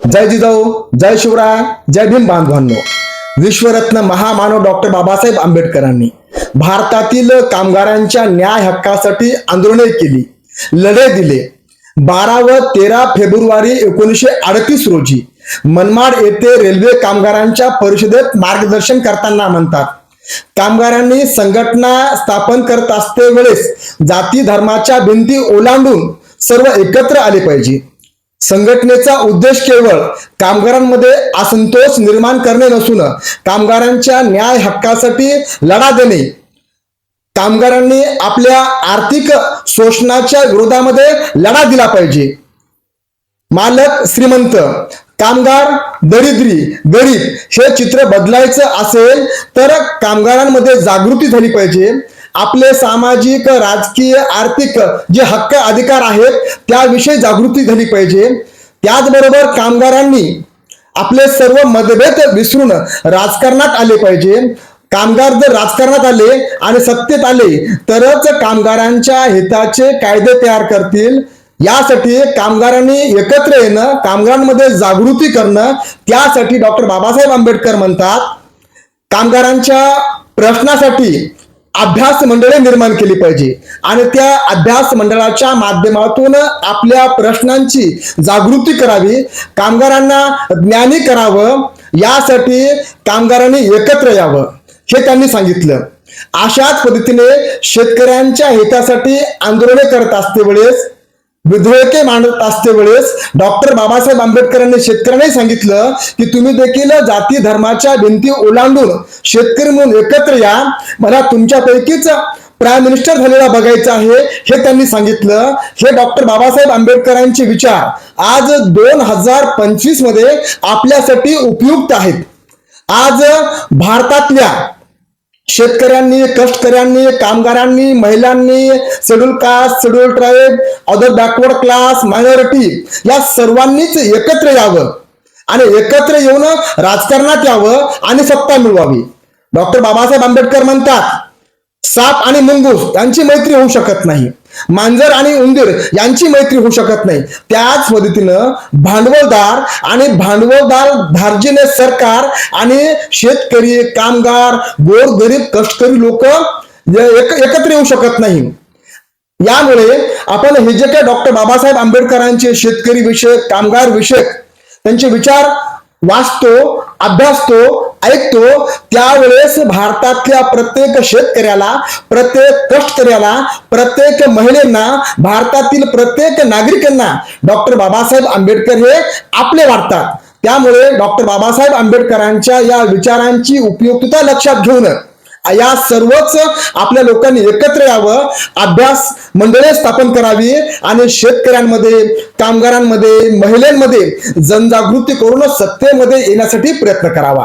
जय जिजाऊ जय शिवराय जय भीम बांधवांनो. विश्वरत्न महामानव डॉक्टर बाबासाहेब आंबेडकरांनी भारतातील कामगारांच्या न्याय हक्कासाठी आंदोलने केली लढे दिले. बारा व तेरा फेब्रुवारी एकोणीसशे अडतीस रोजी मनमाड येथे रेल्वे कामगारांच्या परिषदेत मार्गदर्शन करताना म्हणतात कामगारांनी संघटना स्थापन करत असते वेळेस जाती धर्माच्या भिंती ओलांडून सर्व एकत्र आले पाहिजे. संघटनेचा उद्देश केवळ कामगारांमध्ये असंतोष निर्माण करणे नसून कामगारांच्या न्याय हक्कासाठी लढा देणे. कामगारांनी आपल्या आर्थिक शोषणाच्या विरोधामध्ये लढा दिला पाहिजे. मालक श्रीमंत कामगार दरिद्री गरीब हे चित्र बदलायचं असेल तर कामगारांमध्ये जागृती झाली पाहिजे. आपले सामाजिक राजकीय आर्थिक जे हक्क अधिकार आहेत त्याविषयी जागृती झाली पाहिजे. त्याचबरोबर कामगारांनी आपले सर्व मतभेद विसरून राजकारणात आले पाहिजे. कामगार जर राजकारणात आले आणि सत्तेत आले तरच कामगारांच्या हिताचे कायदे तयार करतील. यासाठी कामगारांनी एकत्र येणं कामगारांमध्ये जागृती करणं त्यासाठी डॉक्टर बाबासाहेब आंबेडकर म्हणतात. कामगारांच्या प्रश्नासाठी अभ्यास मंडळे निर्माण केली पाहिजे. आणि त्या अभ्यास मंडळाच्या माध्यमातून आपल्या प्रश्नांची जागृती करावी कामगारांना ज्ञानी करावं यासाठी कामगारांनी एकत्र यावं हे त्यांनी सांगितलं. अशाच पद्धतीने शेतकऱ्यांच्या हितासाठी आंदोलने करत असते वेळेस विधेयके मांडत असते वेळेस डॉक्टर बाबासाहेब आंबेडकरांनी शेतकऱ्यांनी सांगितलं की तुम्ही देखील जाती धर्माच्या भिंती ओलांडून शेतकरी म्हणून एकत्र या. मला तुमच्यापैकीच प्राईम मिनिस्टर झालेला बघायचं आहे हे त्यांनी सांगितलं. हे डॉक्टर बाबासाहेब आंबेडकरांचे विचार आज दोन हजार पंचवीसमध्ये आपल्यासाठी उपयुक्त आहेत. आज भारतातल्या शेतकऱ्यांनी कष्टकऱ्यांनी कामगारांनी महिलांनी schedule caste schedule tribe other backward class minority या सर्वांनीच एकत्र यावं. आणि एकत्र येऊन राजकारणात यावं आणि सत्ता मिळवावी. डॉक्टर बाबासाहेब आंबेडकर म्हणतात साप आणि मुंगूस यांची मैत्री होऊ शकत नाही. मांजर आणि उंदीर यांची मैत्री होऊ शकत नाही. त्याच पद्धतीनं भांडवलदार आणि भांडवलदार धार्जिने सरकार आणि शेतकरी कामगार गोर गरीब कष्टकरी लोक एकत्र येऊ शकत नाही. यामुळे आपण हे जे काही डॉक्टर बाबासाहेब आंबेडकरांचे शेतकरी विषयक कामगार विषयक त्यांचे विचार वाचतो अभ्यासतो ऐकतो त्यावेळेस भारतातल्या प्रत्येक शेतकऱ्याला प्रत्येक कष्टकऱ्याला प्रत्येक महिलेंना भारतातील प्रत्येक नागरिकांना डॉक्टर बाबासाहेब आंबेडकर हे आपले वाटतात. त्यामुळे डॉक्टर बाबासाहेब आंबेडकरांच्या या विचारांची उपयुक्तता लक्षात घेऊन या सर्वच आपल्या लोकांनी एकत्र यावं अभ्यास मंडळे स्थापन करावी आणि शेतकऱ्यांमध्ये कामगारांमध्ये महिलांमध्ये जनजागृती करून सत्तेमध्ये येण्यासाठी प्रयत्न करावा.